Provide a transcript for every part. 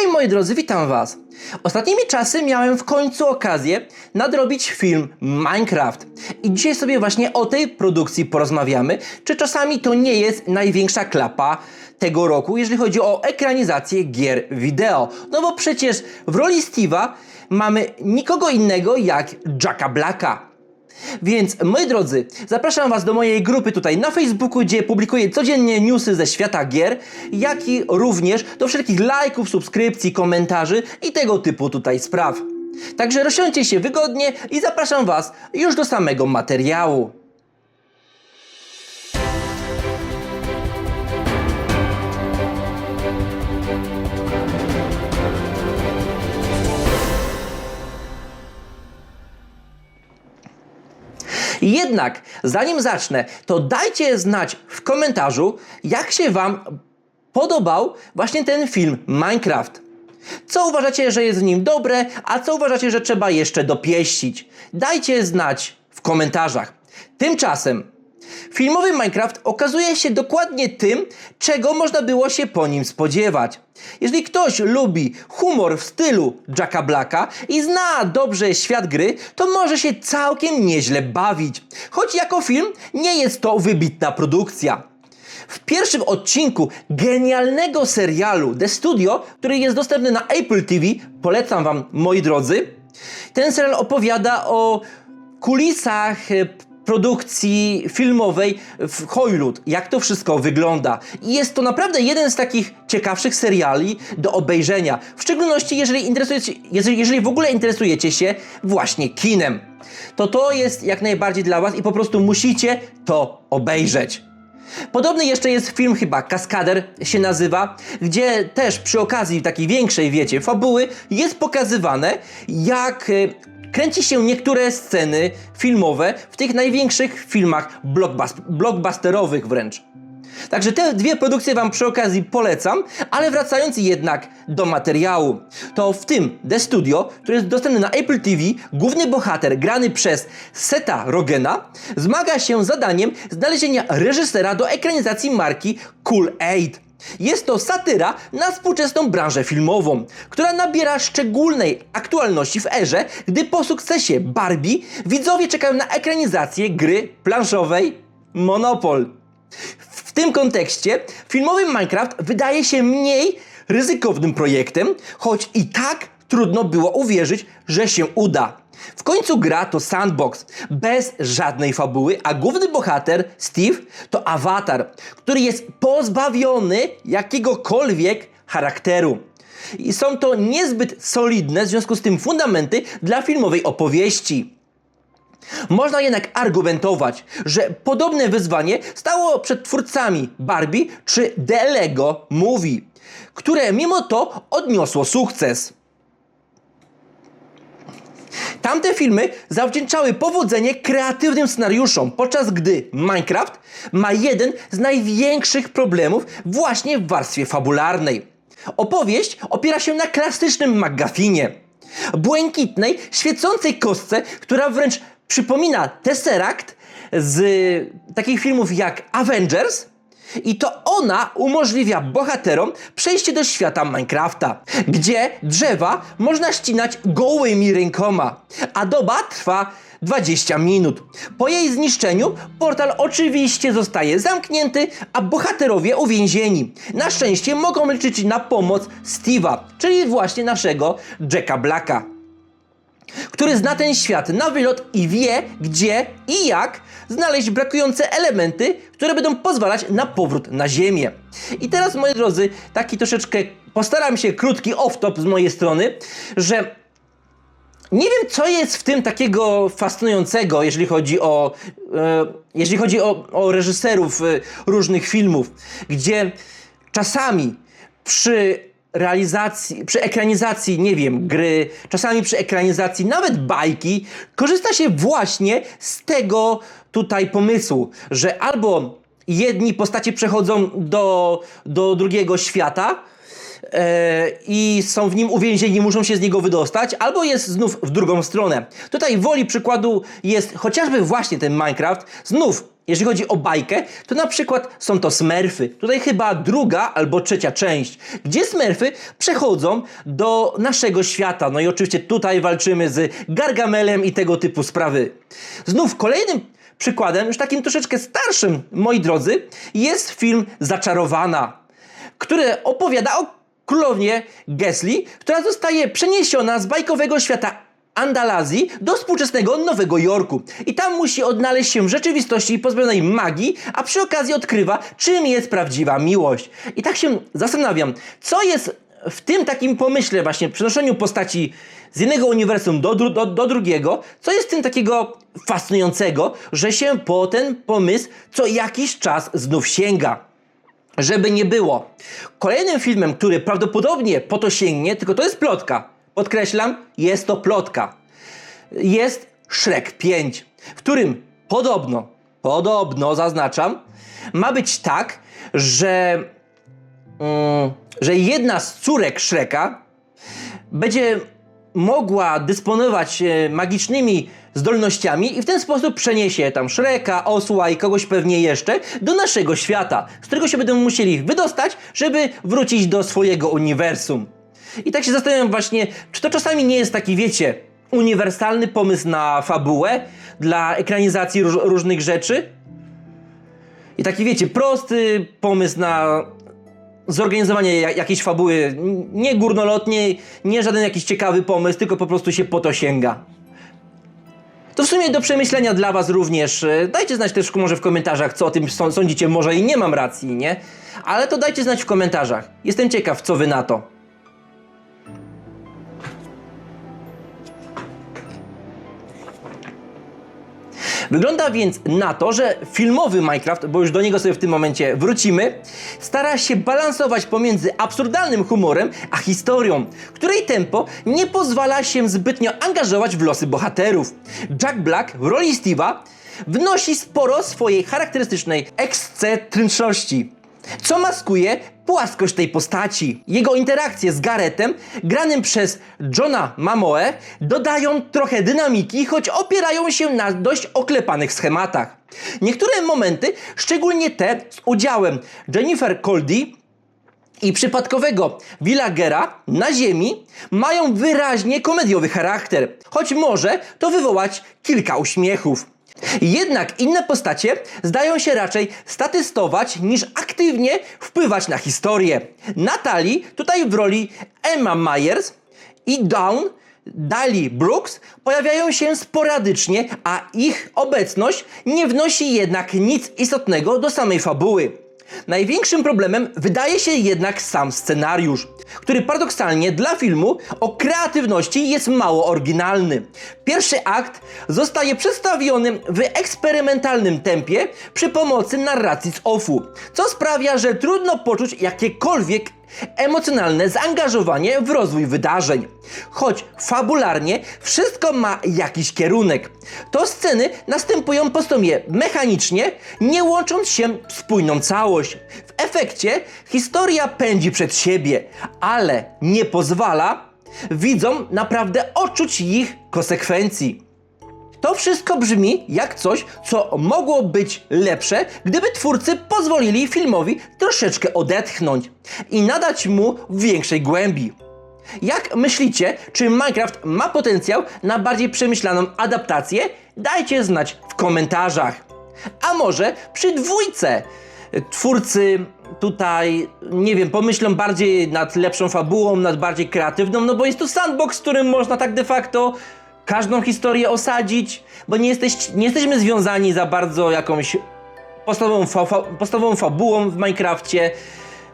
Hej moi drodzy, witam was. Ostatnimi czasy miałem w końcu okazję nadrobić film Minecraft. I dzisiaj sobie właśnie o tej produkcji porozmawiamy, czy czasami to nie jest największa klapa tego roku, jeżeli chodzi o ekranizację gier wideo. No bo przecież w roli Steve'a mamy nikogo innego jak Jacka Blacka. Więc moi drodzy, zapraszam Was do mojej grupy tutaj na Facebooku, gdzie publikuję codziennie newsy ze świata gier, jak i również do wszelkich lajków, subskrypcji, komentarzy i tego typu tutaj spraw. Także rozsiądźcie się wygodnie i zapraszam Was już do samego materiału. Jednak, zanim zacznę, to dajcie znać w komentarzu, jak się Wam podobał właśnie ten film Minecraft. Co uważacie, że jest w nim dobre, a co uważacie, że trzeba jeszcze dopieścić? Dajcie znać w komentarzach. Tymczasem filmowy Minecraft okazuje się dokładnie tym, czego można było się po nim spodziewać. Jeżeli ktoś lubi humor w stylu Jacka Blacka i zna dobrze świat gry, to może się całkiem nieźle bawić. Choć jako film nie jest to wybitna produkcja. W pierwszym odcinku genialnego serialu The Studio, który jest dostępny na Apple TV, polecam Wam, moi drodzy, ten serial opowiada o kulisach e, produkcji filmowej w Hollywood, jak to wszystko wygląda. I jest to naprawdę jeden z takich ciekawszych seriali do obejrzenia, w szczególności jeżeli, interesujecie, jeżeli, w ogóle interesujecie się właśnie kinem. To to jest jak najbardziej dla Was i po prostu musicie to obejrzeć. Podobny jeszcze jest film chyba Kaskader się nazywa, gdzie też przy okazji takiej większej, wiecie, fabuły jest pokazywane jak e, kręci się niektóre sceny filmowe w tych największych filmach blockbus blockbusterowych wręcz. Także te dwie produkcje Wam przy okazji polecam, ale wracając jednak do materiału, to w tym The Studio, który jest dostępny na Apple TV, główny bohater grany przez Seta Rogena zmaga się zadaniem znalezienia reżysera do ekranizacji marki Cool Aid. Jest to satyra na współczesną branżę filmową, która nabiera szczególnej aktualności w erze, gdy po sukcesie Barbie widzowie czekają na ekranizację gry planszowej Monopol. W tym kontekście filmowy Minecraft wydaje się mniej ryzykownym projektem, choć i tak trudno było uwierzyć, że się uda. W końcu gra to sandbox, bez żadnej fabuły, a główny bohater, Steve, to awatar, który jest pozbawiony jakiegokolwiek charakteru. I są to niezbyt solidne, w związku z tym fundamenty dla filmowej opowieści. Można jednak argumentować, że podobne wyzwanie stało przed twórcami Barbie czy The Lego Movie, które mimo to odniosło sukces. Tamte filmy zawdzięczały powodzenie kreatywnym scenariuszom, podczas gdy Minecraft ma jeden z największych problemów właśnie w warstwie fabularnej. Opowieść opiera się na klasycznym McGuffinie. Błękitnej, świecącej kostce, która wręcz przypomina Tesseract z takich filmów jak Avengers, i to ona umożliwia bohaterom przejście do świata Minecrafta, gdzie drzewa można ścinać gołymi rękoma, a doba trwa 20 minut. Po jej zniszczeniu portal oczywiście zostaje zamknięty, a bohaterowie uwięzieni. Na szczęście mogą liczyć na pomoc Steve'a, czyli właśnie naszego Jacka Blacka który zna ten świat na wylot i wie, gdzie i jak znaleźć brakujące elementy, które będą pozwalać na powrót na Ziemię. I teraz, moi drodzy, taki troszeczkę postaram się krótki off-top z mojej strony, że nie wiem, co jest w tym takiego fascynującego, jeżeli chodzi o, e, jeżeli chodzi o, o reżyserów e, różnych filmów, gdzie czasami przy realizacji, przy ekranizacji, nie wiem, gry, czasami przy ekranizacji nawet bajki, korzysta się właśnie z tego tutaj pomysłu, że albo jedni postacie przechodzą do, do drugiego świata, e, i są w nim uwięzieni, muszą się z niego wydostać, albo jest znów w drugą stronę. Tutaj woli przykładu jest chociażby właśnie ten Minecraft, znów jeżeli chodzi o bajkę, to na przykład są to Smurfy. Tutaj chyba druga albo trzecia część, gdzie Smurfy przechodzą do naszego świata. No i oczywiście tutaj walczymy z Gargamelem i tego typu sprawy. Znów kolejnym przykładem, już takim troszeczkę starszym, moi drodzy, jest film Zaczarowana, który opowiada o królownie Gesli, która zostaje przeniesiona z bajkowego świata Andalazji do współczesnego Nowego Jorku. I tam musi odnaleźć się w rzeczywistości pozbawionej magii, a przy okazji odkrywa, czym jest prawdziwa miłość. I tak się zastanawiam, co jest w tym takim pomyśle właśnie, przenoszeniu postaci z jednego uniwersum do, do, do drugiego, co jest w tym takiego fascynującego, że się po ten pomysł co jakiś czas znów sięga. Żeby nie było. Kolejnym filmem, który prawdopodobnie po to sięgnie, tylko to jest plotka. Podkreślam, jest to plotka. Jest Shrek 5, w którym podobno, podobno zaznaczam, ma być tak, że, mm, że jedna z córek Shreka będzie mogła dysponować e, magicznymi zdolnościami i w ten sposób przeniesie tam Shreka, Osła i kogoś pewnie jeszcze do naszego świata, z którego się będą musieli wydostać, żeby wrócić do swojego uniwersum. I tak się zastanawiam właśnie, czy to czasami nie jest taki, wiecie, uniwersalny pomysł na fabułę dla ekranizacji róż- różnych rzeczy? I taki, wiecie, prosty pomysł na zorganizowanie ja- jakiejś fabuły, nie górnolotnie, nie żaden jakiś ciekawy pomysł, tylko po prostu się po to sięga. To w sumie do przemyślenia dla Was również. Dajcie znać też może w komentarzach, co o tym są- sądzicie. Może i nie mam racji, nie? Ale to dajcie znać w komentarzach. Jestem ciekaw, co Wy na to. Wygląda więc na to, że filmowy Minecraft, bo już do niego sobie w tym momencie wrócimy, stara się balansować pomiędzy absurdalnym humorem a historią, której tempo nie pozwala się zbytnio angażować w losy bohaterów. Jack Black w roli Steve'a wnosi sporo swojej charakterystycznej ekscentryczności co maskuje płaskość tej postaci. Jego interakcje z Garethem, granym przez Johna Mamoe, dodają trochę dynamiki, choć opierają się na dość oklepanych schematach. Niektóre momenty, szczególnie te z udziałem Jennifer Coldy, i przypadkowego Villagera na ziemi mają wyraźnie komediowy charakter, choć może to wywołać kilka uśmiechów. Jednak inne postacie zdają się raczej statystować niż aktywnie wpływać na historię. Natalie tutaj w roli Emma Myers i Dawn Dali Brooks pojawiają się sporadycznie, a ich obecność nie wnosi jednak nic istotnego do samej fabuły. Największym problemem wydaje się jednak sam scenariusz, który paradoksalnie dla filmu o kreatywności jest mało oryginalny. Pierwszy akt zostaje przedstawiony w eksperymentalnym tempie przy pomocy narracji z OFU, co sprawia, że trudno poczuć jakiekolwiek emocjonalne zaangażowanie w rozwój wydarzeń. Choć fabularnie wszystko ma jakiś kierunek. To sceny następują po stronie mechanicznie, nie łącząc się w spójną całość. W efekcie historia pędzi przed siebie, ale nie pozwala widzom naprawdę odczuć ich konsekwencji. To wszystko brzmi jak coś, co mogło być lepsze, gdyby twórcy pozwolili filmowi troszeczkę odetchnąć i nadać mu większej głębi. Jak myślicie, czy Minecraft ma potencjał na bardziej przemyślaną adaptację? Dajcie znać w komentarzach. A może przy dwójce twórcy tutaj, nie wiem, pomyślą bardziej nad lepszą fabułą, nad bardziej kreatywną, no bo jest to sandbox, którym można tak de facto każdą historię osadzić, bo nie, jesteś, nie jesteśmy związani za bardzo jakąś podstawową, fa, fa, podstawową fabułą w Minecrafcie.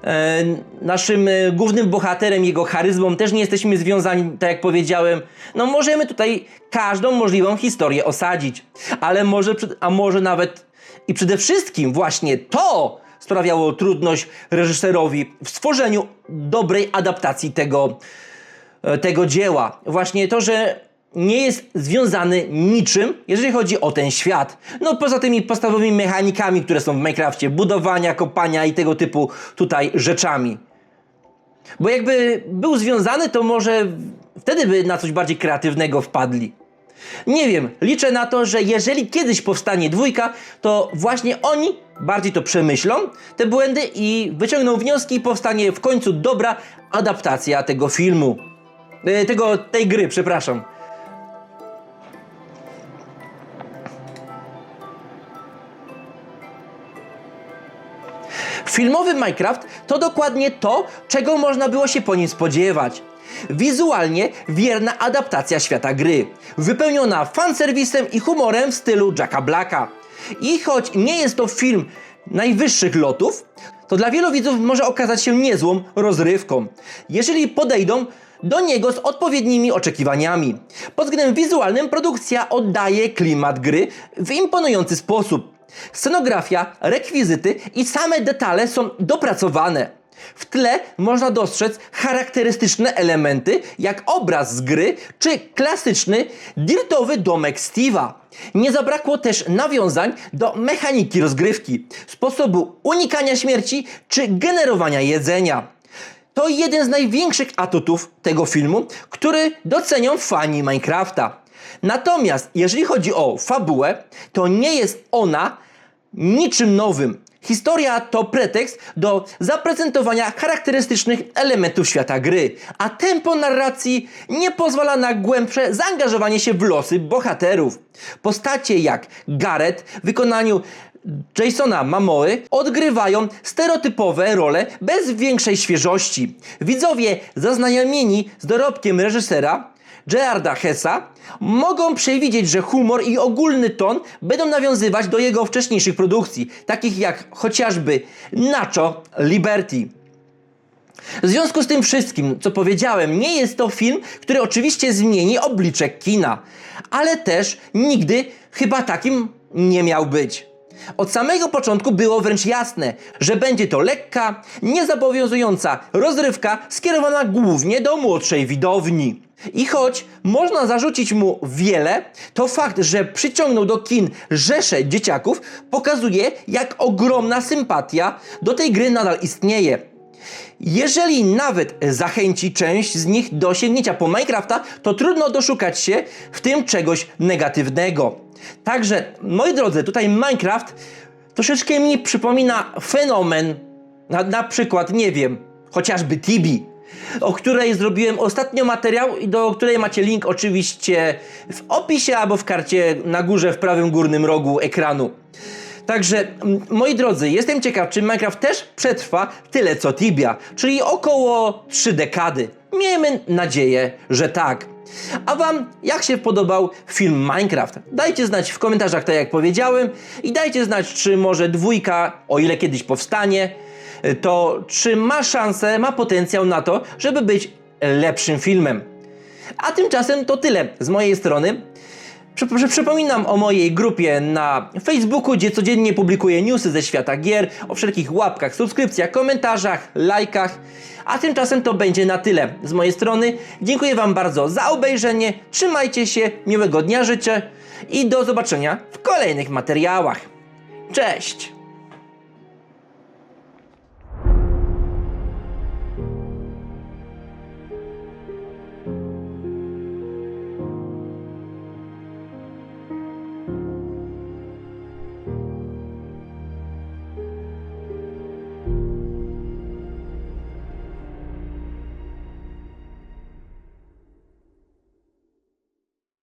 E, naszym e, głównym bohaterem, jego charyzmą też nie jesteśmy związani, tak jak powiedziałem. No możemy tutaj każdą możliwą historię osadzić, ale może, a może nawet i przede wszystkim właśnie to sprawiało trudność reżyserowi w stworzeniu dobrej adaptacji tego, e, tego dzieła. Właśnie to, że nie jest związany niczym, jeżeli chodzi o ten świat. No poza tymi podstawowymi mechanikami, które są w Minecrafcie, budowania, kopania i tego typu tutaj rzeczami. Bo jakby był związany, to może wtedy by na coś bardziej kreatywnego wpadli. Nie wiem, liczę na to, że jeżeli kiedyś powstanie dwójka, to właśnie oni bardziej to przemyślą, te błędy i wyciągną wnioski i powstanie w końcu dobra adaptacja tego filmu. E, tego, tej gry, przepraszam. Filmowy Minecraft to dokładnie to, czego można było się po nim spodziewać. Wizualnie wierna adaptacja świata gry, wypełniona fanserwisem i humorem w stylu Jacka Blacka. I choć nie jest to film najwyższych lotów, to dla wielu widzów może okazać się niezłą rozrywką, jeżeli podejdą do niego z odpowiednimi oczekiwaniami. Pod względem wizualnym produkcja oddaje klimat gry w imponujący sposób. Scenografia, rekwizyty i same detale są dopracowane. W tle można dostrzec charakterystyczne elementy, jak obraz z gry czy klasyczny dirtowy domek Steve'a. Nie zabrakło też nawiązań do mechaniki rozgrywki, sposobu unikania śmierci czy generowania jedzenia. To jeden z największych atutów tego filmu, który docenią fani Minecrafta. Natomiast jeżeli chodzi o fabułę, to nie jest ona niczym nowym. Historia to pretekst do zaprezentowania charakterystycznych elementów świata gry, a tempo narracji nie pozwala na głębsze zaangażowanie się w losy bohaterów. Postacie jak Gareth w wykonaniu Jasona Mamory odgrywają stereotypowe role bez większej świeżości. Widzowie zaznajomieni z dorobkiem reżysera Gerarda Hessa mogą przewidzieć, że humor i ogólny ton będą nawiązywać do jego wcześniejszych produkcji, takich jak chociażby Nacho Liberty. W związku z tym wszystkim, co powiedziałem, nie jest to film, który oczywiście zmieni oblicze kina, ale też nigdy chyba takim nie miał być. Od samego początku było wręcz jasne, że będzie to lekka, niezobowiązująca rozrywka skierowana głównie do młodszej widowni. I choć można zarzucić mu wiele, to fakt, że przyciągnął do kin rzesze dzieciaków, pokazuje, jak ogromna sympatia do tej gry nadal istnieje. Jeżeli nawet zachęci część z nich do sięgnięcia po Minecrafta, to trudno doszukać się w tym czegoś negatywnego. Także, moi drodzy, tutaj Minecraft troszeczkę mi przypomina fenomen, na, na przykład, nie wiem, chociażby Tibi, o której zrobiłem ostatnio materiał i do której macie link oczywiście w opisie albo w karcie na górze w prawym górnym rogu ekranu. Także, moi drodzy, jestem ciekaw, czy Minecraft też przetrwa tyle co Tibia, czyli około 3 dekady. Miejmy nadzieję, że tak. A Wam jak się podobał film Minecraft? Dajcie znać w komentarzach, tak jak powiedziałem, i dajcie znać, czy może dwójka, o ile kiedyś powstanie, to czy ma szansę, ma potencjał na to, żeby być lepszym filmem. A tymczasem to tyle z mojej strony. Przy- przy- Przypominam o mojej grupie na Facebooku, gdzie codziennie publikuję newsy ze świata gier, o wszelkich łapkach, subskrypcjach, komentarzach, lajkach. A tymczasem to będzie na tyle z mojej strony. Dziękuję Wam bardzo za obejrzenie. Trzymajcie się, miłego dnia życzę i do zobaczenia w kolejnych materiałach. Cześć!